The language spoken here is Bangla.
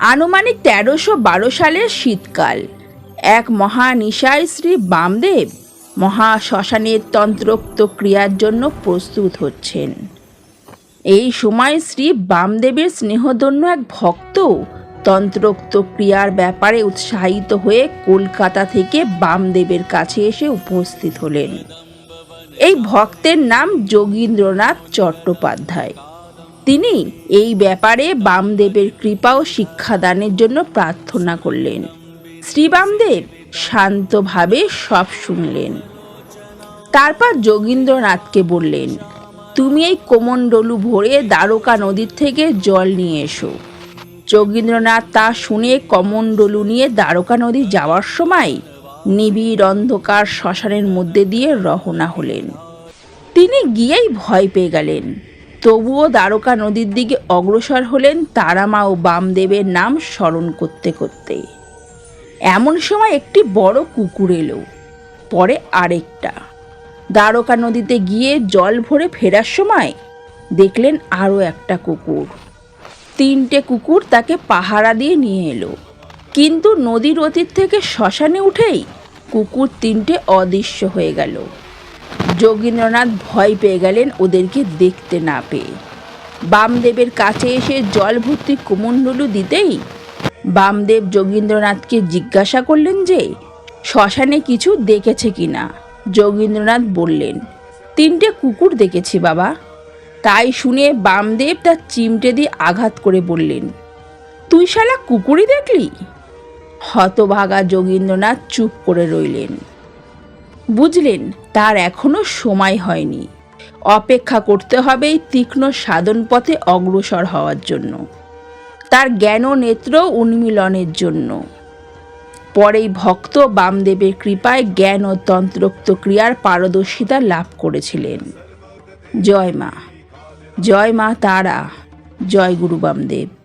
আনুমানিক তেরোশো বারো সালের শীতকাল। এক মহানিশায় শ্রী বামদেব মহা শ্মশানের তন্ত্রোক্ত ক্রিয়ার জন্য প্রস্তুত হচ্ছেন। এই সময় শ্রী বামদেবের স্নেহধন্য এক ভক্ত তন্ত্রোক্ত ক্রিয়ার ব্যাপারে উৎসাহিত হয়ে কলকাতা থেকে বামদেবের কাছে এসে উপস্থিত হলেন। এই ভক্তের নাম যোগীন্দ্রনাথ চট্টোপাধ্যায়। তিনি এই ব্যাপারে বামদেবের কৃপা ও শিক্ষাদানের জন্য প্রার্থনা করলেন। শ্রী বামদেব শান্তভাবে সব শুনলেন। তারপর যোগীন্দ্রনাথকে বললেন, তুমি এই কোমণ্ডলু ভরে দ্বারকা নদীর থেকে জল নিয়ে এসো। যোগীন্দ্রনাথ তা শুনে কমণ্ডলু নিয়ে দ্বারকা নদী যাওয়ার সময় নিবিড় অন্ধকার শ্মশানের মধ্যে দিয়ে রওনা হলেন। তিনি গিয়েই ভয় পেয়ে গেলেন। তবুও দ্বারকা নদীর দিকে অগ্রসর হলেন তারামা ও বামদেবের নাম স্মরণ করতে করতে। এমন সময় একটি বড় কুকুর এলো, পরে আরেকটা। দ্বারকা নদীতে গিয়ে জল ভরে ফেরার সময় দেখলেন আরও একটা কুকুর। তিনটে কুকুর তাকে পাহারা দিয়ে নিয়ে এলো। কিন্তু নদীর অতীত থেকে শ্মশানে উঠেই কুকুর তিনটে অদৃশ্য হয়ে গেল। যোগীন্দ্রনাথ ভয় পেয়ে গেলেন ওদেরকে দেখতে না পেয়ে। বামদেবের কাছে এসে জল ভর্তি কুমণ্ডলু দিতেই বামদেব যোগীন্দ্রনাথকে জিজ্ঞাসা করলেন যে, শ্মশানে কিছু দেখেছে কি না? যোগীন্দ্রনাথ বললেন, তিনটে কুকুর দেখেছি বাবা। তাই শুনে বামদেব তার চিমটে দিয়ে আঘাত করে বললেন, তুই শালা কুকুরই দেখলি? হতভাগা যোগীন্দ্রনাথ চুপ করে রইলেন। বুঝলেন তার এখনও সময় হয়নি। অপেক্ষা করতে হবে তীক্ষ্ণ সাধন পথে অগ্রসর হওয়ার জন্য। তার জ্ঞান নেত্র উন্মিলনের জন্য। পরেই ভক্ত বামদেবের কৃপায় জ্ঞান ও তন্ত্রোক্ত ক্রিয়ার পারদর্শিতা লাভ করেছিলেন। জয় মা। জয় মা তারা। জয় গুরু বামদেব।